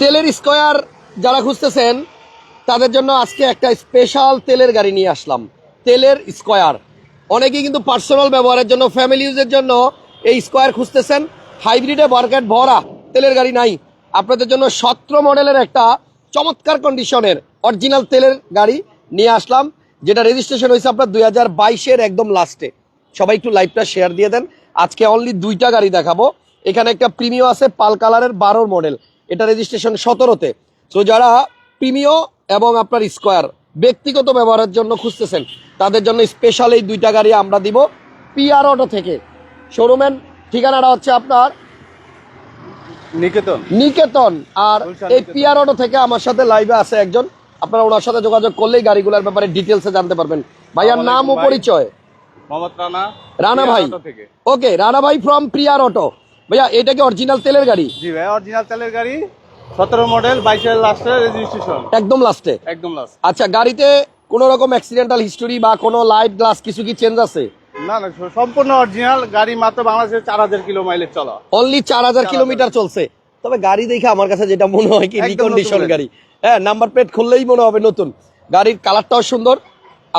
তেলের স্কোয়ার যারা খুঁজতেছেন, তাদের জন্য আজকে একটা স্পেশাল তেলের গাড়ি নিয়ে আসলাম। তেলের স্কোয়ার। অনেকেই কিন্তু পার্সোনাল ব্যবহারের জন্য ফ্যামিলি ইউজের জন্য এই স্কোয়ার খুঁজতেছেন। হাইব্রিডে মার্কেট ভরা তেলের গাড়ি নাই। আপনাদের জন্য সতেরো মডেলের একটা চমৎকার কন্ডিশনের অরিজিনাল তেলের গাড়ি নিয়ে আসলাম, যেটা রেজিস্ট্রেশন হয়েছে আপনার দুই হাজার বাইশের একদম লাস্টে সবাই একটু লাইভটা শেয়ার দিয়ে দেন। আজকে অনলি দুইটা গাড়ি দেখাবো। এখানে একটা প্রিমিও আছে, পাল কালারের বারোর মডেল এটা রেজিস্ট্রেশন সতেরোতে। তো যারা প্রিমিও এবং আপনার স্কোয়ার ব্যক্তিগত ব্যবহারের জন্য খুঁজতেছেন তাদের জন্য স্পেশাল এই দুইটা গাড়ি আমরা দিব পিআর অটো থেকে। শোরুমের ঠিকানাটা হচ্ছে আপনার নিকেতন। নিকেতন। আর এই। পিআর অটো থেকে আমার সাথে লাইভে আছে একজন। আপনারা ওনার সাথে যোগাযোগ করলেই গাড়িগুলোর ব্যাপারে ডিটেলসে জানতে পারবেন। ভাইয়ার নাম ও পরিচয়। রানা রানা ভাই। ওকে রানা ভাই ফ্রম প্রিয়ার অটো ভাইয়া এটা কি অরিজিনাল তেলের গাড়ি? জি ভাই অরিজিনাল তেলের গাড়ি সতেরো মডেল বাইশের লাস্টের রেজিস্ট্রেশন একদম লাস্টে একদম লাস্ট আচ্ছা গাড়িতে কোনো রকম অ্যাক্সিডেন্টাল হিস্টোরি বা কোনো লাইট গ্লাস কিছু কি চেঞ্জ আছে? না না সম্পূর্ণ অরিজিনাল গাড়ি মাত্র বাংলাদেশের চার হাজার কিলো মাইলেজ চলা। অনলি চার হাজার কিলোমিটার চলছে। তবে গাড়ি দেখে আমার কাছে যেটা মনে হয় কি রিকন্ডিশন গাড়ি। হ্যাঁ নাম্বার প্লেট খুললেই মনে হবে নতুন। গাড়ির কালারটাও সুন্দর।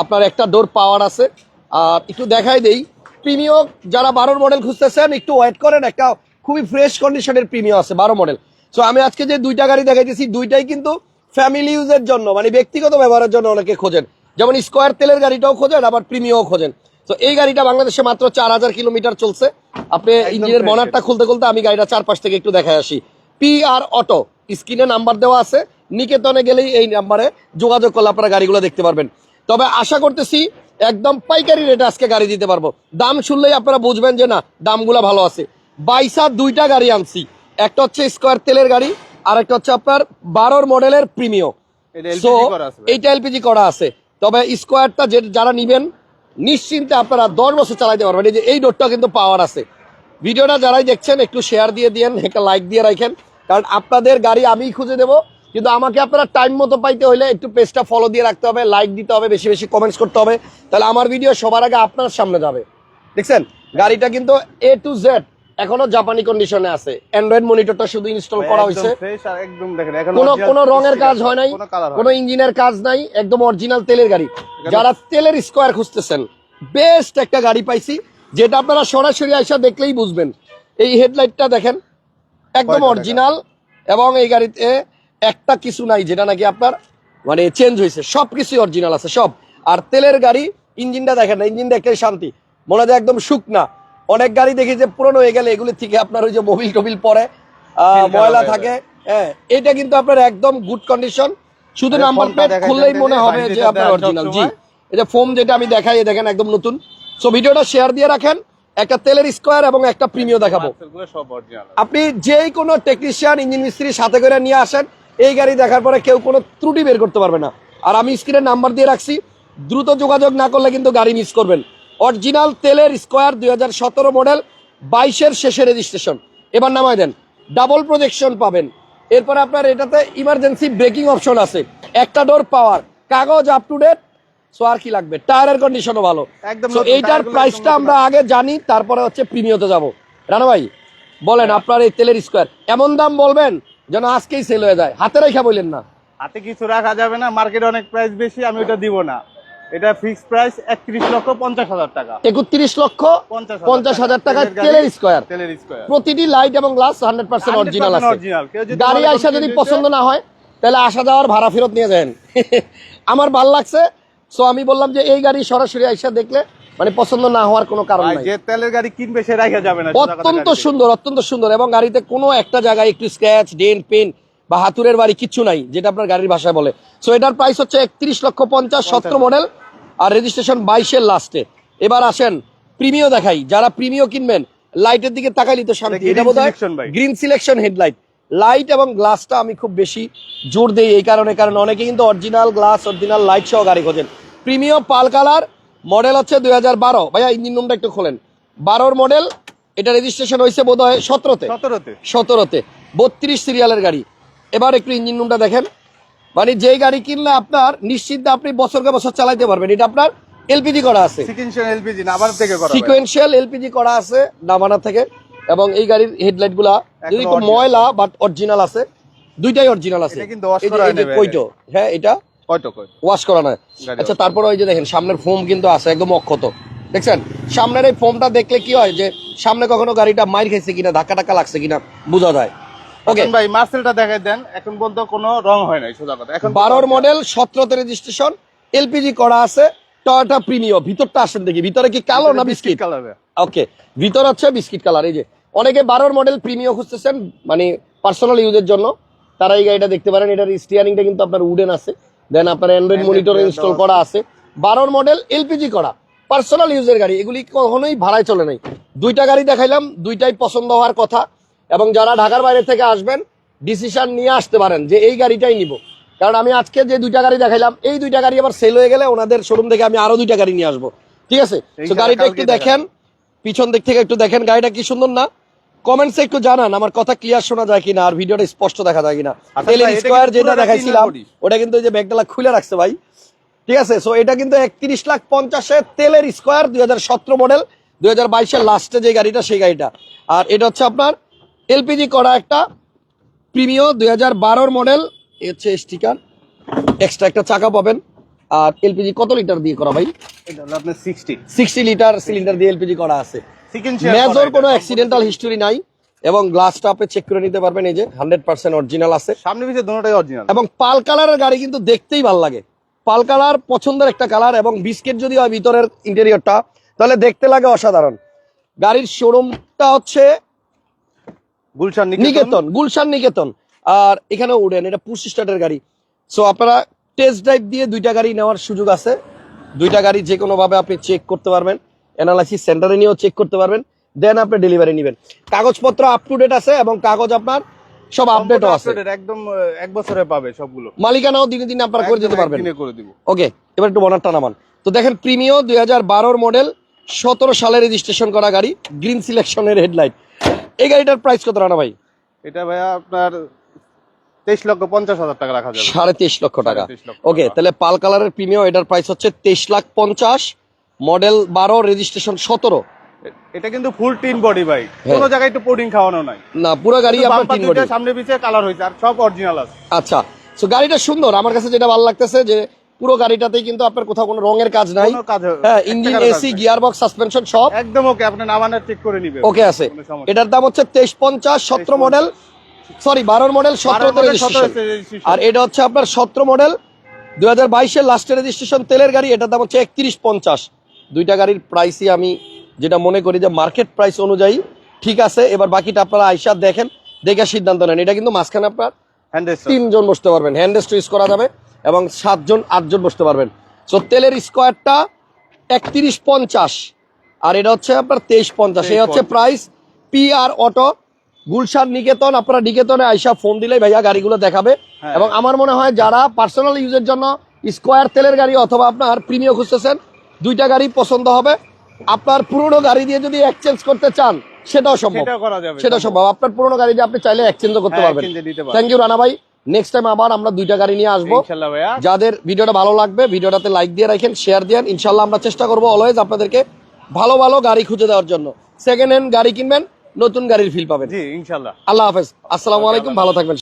আপনার একটা ডোর পাওয়ার আছে। আর একটু দেখাই দেই প্রিমিও যারা বারোর মডেল খুঁজতেছেন একটু ওয়েট করেন একটা খুবই ফ্রেশ কন্ডিশনের প্রিমিও আছে বারো মডেল সো আমি আজকে যে দুইটা গাড়ি দেখাইতেছি দুইটাই কিন্তু ফ্যামিলি ইউজের জন্য মানে ব্যক্তিগত ব্যবহারের জন্য অনেকে খোঁজেন। যেমন স্কোয়ার তেলের গাড়িটাও খোঁজেন আবার প্রিমিও খোঁজেন। তো এই গাড়িটা বাংলাদেশে মাত্র চার হাজার কিলোমিটার চলছে। আপনি ইঞ্জিনের বনারটা খুলতে খুলতে আমি গাড়িটা চারপাশ থেকে একটু দেখায় আসি। পি আর অটো স্ক্রিনে নাম্বার দেওয়া আছে। নিকেতনে গেলেই এই নাম্বারে যোগাযোগ করলে আপনারা গাড়িগুলো দেখতে পারবেন। তবে আশা করতেছি একদম পাইকারি রেটে আজকে গাড়ি দিতে পারব। দাম শুনলেই আপনারা বুঝবেন যে না দামগুলো ভালো আছে। বাইসা দুইটা গাড়ি আনছি। একটা হচ্ছে স্কোয়ার তেলের গাড়ি আর একটা হচ্ছে আপনার বারোর মডেলের প্রিমিও সো। এইটা এলপিজি করা আছে। তবে স্কোয়ারটা যে যারা নিবেন নিশ্চিন্তে আপনারা দশ বছর চালাইতে পারবেন। এই যে এই ডোরটা কিন্তু পাওয়ার আছে। ভিডিওটা যারাই দেখছেন একটু শেয়ার দিয়ে দিয়েন একটা লাইক দিয়ে রাখেন। কারণ আপনাদের গাড়ি আমি খুঁজে দেবো। কিন্তু আমাকে আপনারা টাইম মতো পাইতে হলে একটু পেজটা ফলো দিয়ে রাখতে হবে লাইক দিতে হবে বেশি বেশি কমেন্টস করতে হবে। তাহলে আমার ভিডিও সবার আগে আপনার সামনে যাবে। দেখছেন? গাড়িটা কিন্তু এ টু জেড এখনও জাপানি কন্ডিশনে আছে। অ্যান্ড্রয়েড মনিটরটা শুধু ইনস্টল করা হয়েছে। কোনো কোনো রঙের কাজ হয় নাই। কোনো ইঞ্জিনের কাজ নাই একদম অরিজিনাল তেলের গাড়ি। যারা তেলের স্কোয়ার খুঁজতেছেন বেস্ট একটা গাড়ি পাইছি যেটা আপনারা সরাসরি আইসা দেখলেই বুঝবেন। এই হেডলাইটটা দেখেন একদম অরিজিনাল এবং এই গাড়িতে একটা কিছু নাই যেটা নাকি আপনার মানে চেঞ্জ হয়েছে। সব কিছুই অরিজিনাল আছে সব। আর তেলের গাড়ি ইঞ্জিনটা দেখেন না ইঞ্জিন দেখে শান্তি। মনে হয় একদম শুকনা। অনেক গাড়ি দেখি যে পুরনো হয়ে গেলে এগুলি থেকে আপনার ওই যে মোবিল টোবিল পরে ময়লা থাকে। হ্যাঁ এটা কিন্তু আপনার একদম গুড কন্ডিশন শুধু নাম্বার প্লেট খুললেই মনে হবে যে আপনার অরিজিনাল জি। এটা ফোম যেটা আমি দেখাই দেখেন একদম নতুন। সো ভিডিওটা শেয়ার দিয়ে রাখেন। একটা তেলের স্কোয়ার এবং একটা প্রিমিয় দেখাবো। আপনি যেই কোনো টেকনিশিয়ান ইঞ্জিন মিস্ত্রির সাথে করে নিয়ে আসেন এই গাড়ি দেখার পরে কেউ কোনো ত্রুটি বের করতে পারবে না। আর আমি স্ক্রিনে নাম্বার দিয়ে রাখছি। দ্রুত যোগাযোগ না করলে কিন্তু গাড়ি মিস করবেন। অরিজিনাল তেলের স্কোয়ার দুই হাজার সতেরো মডেল বাইশের শেষে রেজিস্ট্রেশন এবার নামায় দেন। ডাবল প্রজেকশন পাবেন। এরপরে আপনার এটাতে ইমার্জেন্সি ব্রেকিং অপশন আছে। একটা ডোর পাওয়ার কাগজ আপ টু ডেট সো আর কি লাগবে? টায়ারের কন্ডিশনও ভালো। একদম এইটার প্রাইসটা আমরা আগে জানি তারপরে হচ্ছে প্রিমিয়তে যাব। রানা ভাই বলেন আপনার এই তেলের স্কোয়ার এমন দাম বলবেন? যেন আজকেই সেল হয়ে যায়। হাতে রেখা বললেন না। হাতে কিছু রাখা যাবে না মার্কেটে অনেক প্রাইস বেশি আমি ওটা দিব না। এটা ফিক্স প্রাইস একত্রিশ লক্ষ পঞ্চাশ হাজার টাকা। একত্রিশ লক্ষ পঞ্চাশ হাজার টাকা। তেলের স্কোয়ার তেলের স্কোয়ার প্রতিটি লাইট এবং গ্লাস হান্ড্রেড পার্সেন্ট অরিজিনাল আছে। গাড়ি আইসা যদি পছন্দ না হয় তাহলে আসা যাওয়ার ভাড়া ফেরত নিয়ে যাবেন। আমার ভালো লাগছে। সো আমি বললাম যে এই গাড়ি সরাসরি আইসা দেখলে মানে পছন্দ না হওয়ার কোনো কারণ নাই। যে তেলের গাড়ি কিনবে সে রাখা যাবে না অত্যন্ত সুন্দর অত্যন্ত সুন্দর এবং গাড়িতে কোনো একটা জায়গায় একটু স্ক্র্যাচ ডেন পেন বা হাতুরের বাড়ি কিচ্ছু নাই যেটা আপনার গাড়ির ভাষায় বলে। সো এটার প্রাইস হচ্ছে একত্রিশ লক্ষ পঞ্চাশ সতেরো মডেল আর রেজিস্ট্রেশন বাইশের লাস্টে এবার আসেন প্রিমিও দেখাই। যারা প্রিমিও কিনবেন লাইটের দিকে তাকাইলি তো শান্তি। এটা বোধ। গ্রিন সিলেকশন হেডলাইট লাইট এবং গ্লাসটা আমি খুব বেশি জোর দেই এই কারণে কারণ অনেকে কিন্তু অরিজিনাল গ্লাস অরিজিনাল লাইট সহ গাড়ি খোঁজেন। প্রিমিয়াম পাল কালার মডেল হচ্ছে দুই হাজার বারো। ভাইয়া ইঞ্জিন রুমটা একটু খোলেন। বারোর মডেল এটা রেজিস্ট্রেশন হয়েছে বোধ হয় সতেরোতে। সতেরোতে। বত্রিশ সিরিয়ালের গাড়ি। এবার একটু ইঞ্জিন রুমটা দেখেন। মানে যে গাড়ি কিনলে আপনার নিশ্চিন্তে আপনি বছরকে বছর চালাইতে পারবেন। এটা আপনার এলপিজি করা আছে। সিকোয়েন্সিয়াল এলপিজি করা আছে নামানা থেকে। এবং এই গাড়ির হেডলাইটগুলা যদি ময়লা বাট অরিজিনাল আছে। দুইটাই অরিজিনাল আছে। হ্যাঁ এটা ওয়াশ করা নয়। আচ্ছা তারপরে ওই যে দেখেন সামনের ফোম কিন্তু আছে একদম অক্ষত। দেখছেন? সামনের এই ফোমটা দেখলে কি হয় যে সামনে কখনো গাড়িটা মাইর খাইছে কিনা ধাক্কা টাক্কা লাগছে কিনা বোঝা যায়। ওকে হাসান ভাই মার্সেলটা দেখাই দেন এখন পর্যন্ত কোনো রং হয় নাই সোজা কথা। এখন বারোর মডেল সতেরোতে রেজিস্ট্রেশন এলপিজি করা আছে টয়োটা প্রিমিয় ভিতরটা আসেন দেখি ভিতরে কি কালো না বিস্কিট কালার ওকে ভিতর হচ্ছে বিস্কিট কালার এই যে। অনেকে বারোর মডেল খুঁজতেছেন মানে পার্সোনাল ইউজের জন্য তারা এই গাড়িটা দেখতে পারেন এটার স্টিয়ারিংটা কিন্তু আপনার উডেন আছে। দেন আপনার অ্যান্ড্রয়েড মনিটর ইনস্টল করা আছে। বারোর মডেল এলপিজি করা। পার্সোনাল ইউজের গাড়ি এগুলি কখনোই ভাড়ায় চলে নাই। দুইটা গাড়ি দেখাইলাম দুইটাই পছন্দ হওয়ার কথা। এবং যারা ঢাকার বাইরে থেকে আসবেন ডিসিশন নিয়ে আসতে পারেন যে এই গাড়িটাই নিব। কারণ আমি আজকে যে দুইটা গাড়ি দেখাইলাম এই দুইটা গাড়ি আবার সেল হয়ে গেলে ওনাদের শোরুম থেকে আমি আরও দুইটা গাড়ি নিয়ে আসব। ঠিক আছে? তো গাড়িটা একটু দেখেন পিছন দিক থেকে একটু দেখেন গাড়িটা কি সুন্দর না? কমেন্টসে একটু জানান আমার কথা ক্লিয়ার শোনা যায় কিনা আর ভিডিওটা স্পষ্ট দেখা যায় কিনা। আচ্ছা স্কোয়ার কিন্তু যেটা দেখাইছিলাম ওটা কিন্তু যে ব্যাগডালা খুলে রাখছে ভাই। ঠিক আছে সো এটা কিন্তু একত্রিশ লাখ পঞ্চাশে তেলের স্কোয়ার দুই হাজার সতেরো মডেল দুই হাজার বাইশের লাস্টে যে গাড়িটা সেই গাড়িটা। আর এটা হচ্ছে আপনার এলপিজি করা একটা প্রিমিয় দুই হাজার বারোর মডেল এ হচ্ছে স্টিকার এক্সট্রা একটা চাকা পাবেন। আর এলপিজি কত লিটার দিয়ে করা ভাই? এটা হলো আপনার সিক্সটি সিক্সটি লিটার সিলিন্ডার দিয়ে এলপিজি করা আছে। মেজর কোনো অ্যাক্সিডেন্টাল হিস্টোরি নাই এবং গ্লাসটা আপনি চেক করে নিতে পারবেন এই যে হান্ড্রেড পার্সেন্ট অরিজিনাল আছে। সামনে পিছিয়ে দুটোটাই অরিজিনাল এবং পাল কালারের গাড়ি কিন্তু দেখতেই ভালো লাগে। পাল কালার পছন্দের একটা কালার এবং বিস্কিট যদি হয় ভিতরের ইন্টেরিয়রটা তাহলে দেখতে লাগে অসাধারণ। গাড়ির শোরুমটা হচ্ছে গুলশান নিকেতন। গুলশান নিকেতন। আর এখানে উডেন এটা পুশ স্টার্টের গাড়ি। সো আপনারা টেস্ট ড্রাইভ দিয়ে দুইটা গাড়ি নেওয়ার সুযোগ আছে। দুইটা গাড়ি যে কোনো ভাবে আপনি চেক করতে পারবেন। অ্যানালাইসিস সেন্টারে নিয়েও চেক করতে পারবেন দেন আপনি ডেলিভারি নেবেন। কাগজপত্র আপ টু ডেট আছে এবং কাগজ আপনার সব আপডেটও আছে। একদম এক বছরে পাবে সবগুলো। মালিকানাও দিনে দিনে আপনারা করে যেতে পারবেন। করে দিব। ওকে এবার একটু বনারটা নামান তো দেখেন প্রিমিও দুই হাজার বারোর মডেল সতেরো সালে রেজিস্ট্রেশন করা গাড়ি গ্রিন সিলেকশনের হেডলাইট এই গাড়িটার প্রাইস কত রানা ভাই? এটা ভাইয়া আপনার তেইশ লক্ষ পঞ্চাশ হাজার টাকা রাখা যাবে। সাড়ে তেইশ লক্ষ টাকা। ওকে তাহলে পাল কালারের প্রিমিয়াম এটার প্রাইস হচ্ছে তেইশ লাখ পঞ্চাশ। মডেল বারো রেজিস্ট্রেশন সতেরো। এটা কিন্তু ফুল টিন বডি ভাই। হ্যাঁ। কোনো জায়গায় একটু পোডিং খাওয়ানো নাই। না পুরো গাড়ি আপনার দুইটা বডি সামনে পিছিয়ে কালার হয়েছে আর সব অরিজিনাল আছে। আচ্ছা তো গাড়িটা সুন্দর। আমার কাছে যেটা ভালো লাগতেছে যে পুরো গাড়িটাতেই কিন্তু আপনার কোথাও কোনো রঙের কাজ নাই। কোনো কাজ হ্যাঁ engine AC gear box suspension সব। একদম ওকে আপনি নামানের চেক করে নিবে ওকে আছে। এটার দাম হচ্ছে তেইশ পঞ্চাশ সতেরো মডেল সরি বারোর মডেল সতেরোতে model, রেজিস্ট্রেশন আর এটা হচ্ছে আপনার সতেরো মডেল দুই হাজার বাইশের লাস্টের রেজিস্ট্রেশন তেলের গাড়ি এটার দাম হচ্ছে একত্রিশ পঞ্চাশ। দুইটা গাড়ির প্রাইসই আমি যেটা মনে করি যে মার্কেট প্রাইস অনুযায়ী ঠিক আছে এবার বাকিটা আপনারা আইসা দেখেন দেখে সিদ্ধান্ত নেন। এটা কিন্তু মাঝখানে আপনার তিনজন বসতে পারবেন হ্যান্ড রেস্ট ইউজ করা যাবে এবং সাতজন আটজন বসতে পারবেন। সো তেলের স্কোয়ারটা একত্রিশ পঞ্চাশ আর এটা হচ্ছে আপনার তেইশ পঞ্চাশ। এই হচ্ছে price P R auto Gulshan Niketan আপনারা নিকেতনে আইসা ফোন দিলে ভাইয়া গাড়িগুলো দেখাবে। হ্যাঁ। এবং আমার মনে হয় যারা পার্সোনাল ইউজের জন্য স্কোয়ার তেলের গাড়ি অথবা আপনার প্রিমিয় খুঁজতেছেন দুইটা গাড়ি পছন্দ হবে। আপনার পুরনো গাড়ি দিয়ে যদি এক্সচেঞ্জ করতে চান সেটাও সম্ভব। সেটা সম্ভব। আপনার পুরনো গাড়ি দিয়ে আপনি চাইলে এক্সচেঞ্জও করতে হ্যাঁ, পারবেন। থ্যাংক ইউ রানা ভাই। নেক্সট টাইম আবার আমরা দুইটা গাড়ি নিয়ে আসব। যাদের ভিডিওটা ভালো লাগবে ভিডিওটাতে লাইক দিয়ে রাখেন শেয়ার দেন ইনশাল্লাহ আমরা চেষ্টা করব অলওয়েজ আপনাদেরকে ভালো ভালো গাড়ি খুঁজে দেওয়ার জন্য। সেকেন্ড হ্যান্ড গাড়ি কিনবেন নতুন গাড়ির ফিল পাবেন। জি ইনশাআল্লাহ আল্লাহ হাফেজ। আসসালামু আলাইকুম ভালো থাকবেন।